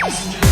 Yeah.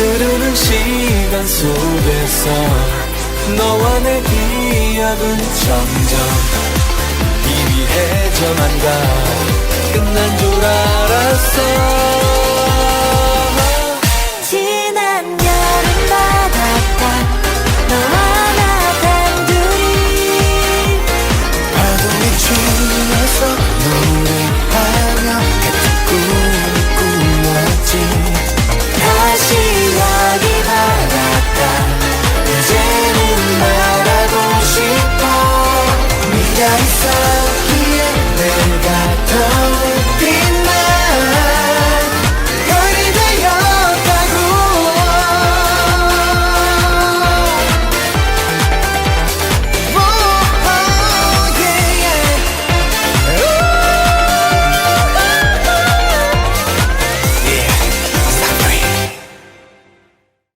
흐르는 시간 속에서 너와 내 기억은 점점 희미해져만 가. 끝난 줄 알았어